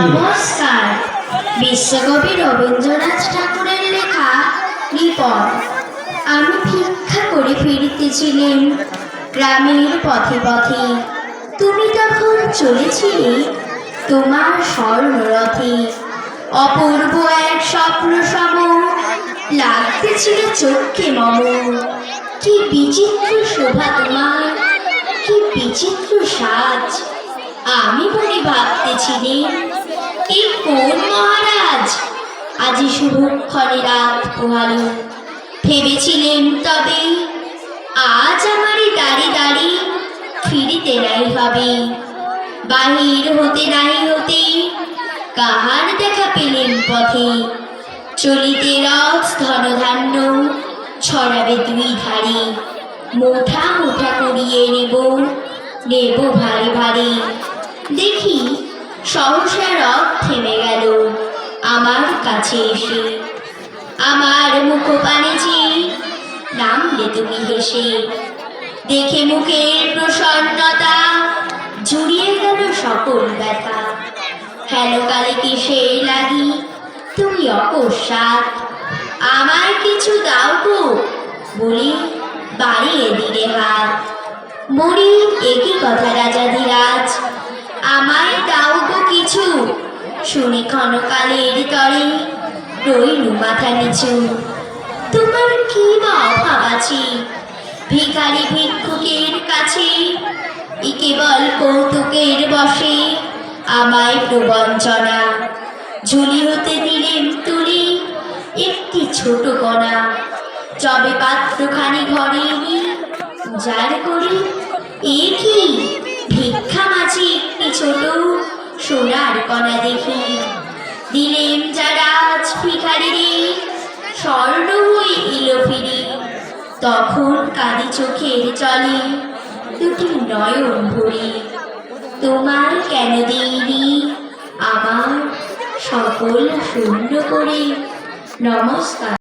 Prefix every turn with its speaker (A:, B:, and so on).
A: নমস্কার। বিশ্বকবি রবীন্দ্রনাথ ঠাকুরের লেখা বিপদ আমি ভিক্ষা করে ফিরিতেছিলেন গ্রামের পথে পথে। তুমি তখন চলেছিলে তোমার স্বর্ণরথে। অপূর্ব এক স্বপ্ন সম লাগতেছিল চোখে মম। কি বিচিত্র শোভা তোমার, কি বিচিত্র সাজ। আমি মনে ভাবতেছিলেন এ কোন মহারাজ? আজি শুভক্ষণে রাত পোহালো ভেবেছিলেন তবে আজ আমারই দাঁড়ি দাঁড়ি ফিরিতে নাই হবে। বাহির হতে নাই হতে কাহার দেখা পেলেন পথে? চলিতে রথ ধনধান্য ছড়াবে দুই ধারে। মোঠা মোঠা করিয়ে নেব নেব ভারী ভারী। দেখি সহসা রথ থেমে গেল। আমার কাছে এসে, আমার মুখ পানে চেয়ে নামলে তুমি হেসে। দেখে মুখের প্রসন্নতা জুড়িয়ে গেল সকল ব্যথা। হেলো কালে কিসে লাগি? তুমি অকস্মাৎ আমার কিছু দাও গো বলি বাড়িয়ে দিলে হাত। মরি একই কথা রাজা ধীরাজ, আমায় দাও কিছু শুনে ক্ষণকালের তরে রইলু মাথা নিচু। তোমার কি বা অভাব আছে? ভিখারি ভিক্ষুকের কাছে ই কেবল কৌতুকের বসে, আমায় প্রবঞ্চনা। ঝুলি হতে দিলেন তুলি, একটি ছোট কণা। যবে পাত্রখানি ঘরে এনে যার করি, এ কি? ভিক্ষা মাঝে একটি ছোট সোনার কণা দেখি। দিলেন যারা আজ স্বর্ণ হই এলো ফিরি। তখন কাঁদি চোখের চলে দুটি নয়ন ভরে। তোমার কেন দিইনি আমার সকল শূন্য করে? নমস্কার।